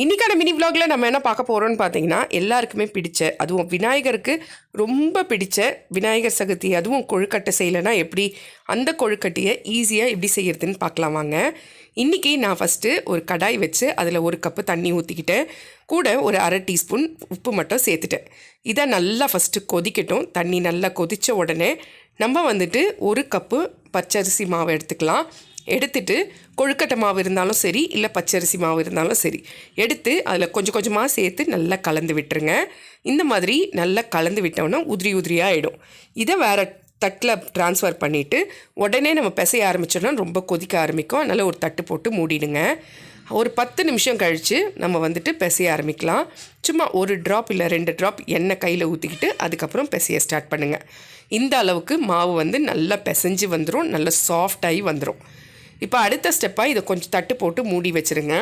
இன்றைக்கான மினி விலாகில் நம்ம என்ன பார்க்க போகிறோம்னு பார்த்தீங்கன்னா எல்லாருக்குமே பிடிச்ச அதுவும் விநாயகருக்கு ரொம்ப பிடிச்ச விநாயகர் சதுர்த்தி அதுவும் கொழுக்கட்டை செய்யலைன்னா எப்படி அந்த கொழுக்கட்டையை ஈஸியாக எப்படி செய்கிறதுன்னு பார்க்கலாம் வாங்க. இன்றைக்கி நான் ஃபஸ்ட்டு ஒரு கடாய் வச்சு அதில் ஒரு கப்பு தண்ணி ஊற்றிக்கிட்டேன் கூட ஒரு அரை டீஸ்பூன் உப்பு மட்டும் சேர்த்துட்டேன். இதை நல்லா ஃபஸ்ட்டு கொதிக்கட்டும். தண்ணி நல்லா கொதித்த உடனே நம்ம வந்துட்டு ஒரு கப்பு பச்சரிசி மாவு எடுத்துக்கலாம். எடுத்துட்டு கொழுக்கட்டை மாவு இருந்தாலும் சரி இல்லை பச்சரிசி மாவு இருந்தாலும் சரி எடுத்து அதில் கொஞ்சம் கொஞ்சமாக சேர்த்து நல்லா கலந்து விட்டுருங்க. இந்த மாதிரி நல்லா கலந்து விட்டோன்னா உதிரி உதிரியாக ஆகிடும் இதை வேறு தட்டில் ட்ரான்ஸ்ஃபர் பண்ணிவிட்டு உடனே நம்ம பிசைய ஆரம்பிச்சோன்னா ரொம்ப கொதிக்க ஆரம்பிக்கும். அதனால் ஒரு தட்டு போட்டு மூடிடுங்க. ஒரு பத்து நிமிஷம் கழித்து நம்ம வந்துட்டு பிசைய ஆரம்பிக்கலாம். சும்மா ஒரு ட்ராப் இல்லை ரெண்டு ட்ராப் எண்ணெய் கையில் ஊற்றிக்கிட்டு அதுக்கப்புறம் பிசைய ஸ்டார்ட் பண்ணுங்கள் இந்த அளவுக்கு மாவு வந்து நல்லா பிசைஞ்சு வந்துடும் நல்லா சாஃப்டாகி வந்துடும் இப்போ அடுத்த ஸ்டெப்பாக இதை கொஞ்சம் தட்டு போட்டு மூடி வச்சுருங்க.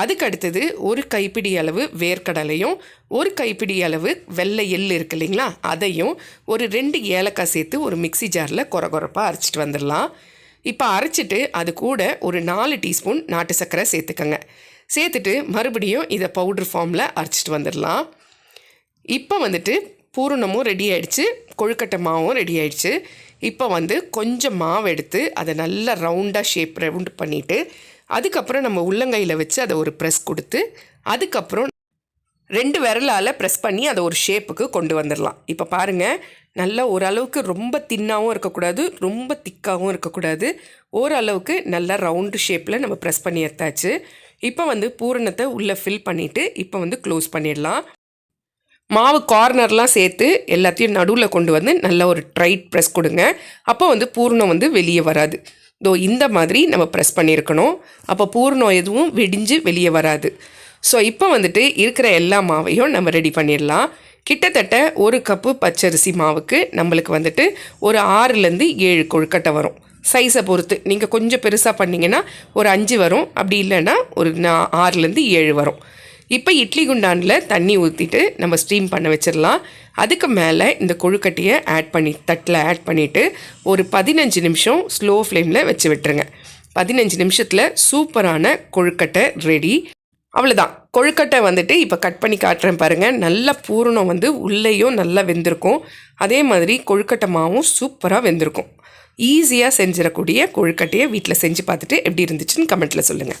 அதுக்கு அடுத்தது ஒரு கைப்பிடி அளவு வேர்க்கடலையும் ஒரு கைப்பிடி அளவு வெள்ளை எள் இருக்கு இல்லைங்களா அதையும் ஒரு ரெண்டு ஏலக்காய் சேர்த்து ஒரு மிக்ஸி ஜாரில் கொர கொரப்பாக அரைச்சிட்டு வந்துடலாம். இப்போ அரைச்சிட்டு அது கூட ஒரு நாலு டீஸ்பூன் நாட்டு சர்க்கரை சேர்த்துக்கங்க. சேர்த்துட்டு மறுபடியும் இதை பவுட்ரு ஃபார்மில் அரைச்சிட்டு வந்துடலாம். இப்போ வந்துட்டு பூரணமும் ரெடி ஆயிடுச்சு. கொழுக்கட்டை மாவும் ரெடி ஆயிடுச்சு. இப்போ வந்து கொஞ்சம் மாவு எடுத்து அதை நல்லா ரவுண்டாக ஷேப் ரவுண்ட் பண்ணிவிட்டு அதுக்கப்புறம் நம்ம உள்ளங்கையில் வச்சு அதை ஒரு ப்ரெஸ் கொடுத்து அதுக்கப்புறம் ரெண்டு விரலால் ப்ரெஸ் பண்ணி அதை ஒரு ஷேப்புக்கு கொண்டு வந்துடலாம் இப்போ பாருங்கள் நல்லா ஓரளவுக்கு ரொம்ப தின்னாகவும் இருக்கக்கூடாது ரொம்ப திக்காகவும் இருக்கக்கூடாது. ஓரளவுக்கு நல்லா ரவுண்டு ஷேப்பில் நம்ம ப்ரெஸ் பண்ணி எடுத்தாச்சு. இப்போ வந்து பூரணத்தை உள்ளே ஃபில் பண்ணிவிட்டு இப்போ வந்து க்ளோஸ் பண்ணிடலாம் மாவு கார்னர்லாம் சேர்த்து எல்லாத்தையும் நடுவில் கொண்டு வந்து நல்ல ஒரு ட்ரைட் ப்ரெஸ் கொடுங்க. அப்போ வந்து பூர்ணம் வந்து வெளியே வராது. தோ இந்த மாதிரி நம்ம ப்ரெஸ் பண்ணியிருக்கணும். அப்போ பூர்ணம் எதுவும் வெடிஞ்சு வெளியே வராது. ஸோ இப்போ வந்துட்டு இருக்கிற எல்லா மாவையும் நம்ம ரெடி பண்ணிடலாம். கிட்டத்தட்ட ஒரு கப்பு பச்சரிசி மாவுக்கு நம்மளுக்கு வந்துட்டு ஒரு ஆறுலேருந்து ஏழு கொழுக்கட்டை வரும். சைஸை பொறுத்து. நீங்கள் கொஞ்சம் பெருசாக பண்ணிங்கன்னா ஒரு அஞ்சு வரும். அப்படி இல்லைன்னா ஒரு நா- ஆறுலேருந்து ஏழு வரும். இப்போ இட்லி குண்டானில் தண்ணி ஊற்றிட்டு நம்ம ஸ்டீம் பண்ண வச்சிடலாம் அதுக்கு மேலே இந்த கொழுக்கட்டையை ஆட் பண்ணி தட்டில் ஆட் பண்ணிவிட்டு ஒரு பதினஞ்சு நிமிஷம் ஸ்லோ ஃப்ளேமில் வச்சு விட்டுருங்க. பதினஞ்சு நிமிஷத்தில் சூப்பரான கொழுக்கட்டை ரெடி அவ்வளோதான் கொழுக்கட்டை வந்துட்டு இப்போ கட் பண்ணி காட்டுறேன் பாருங்கள் நல்ல பூரணம் வந்து உள்ளேயும் நல்லா வெந்திருக்கும். அதே மாதிரி கொழுக்கட்டை மாவும் சூப்பராக வெந்திருக்கும். ஈஸியாக செஞ்சிடக்கூடிய கொழுக்கட்டையை வீட்டில் செஞ்சு பார்த்துட்டு எப்படி இருந்துச்சுன்னு கமெண்ட்டில் சொல்லுங்கள்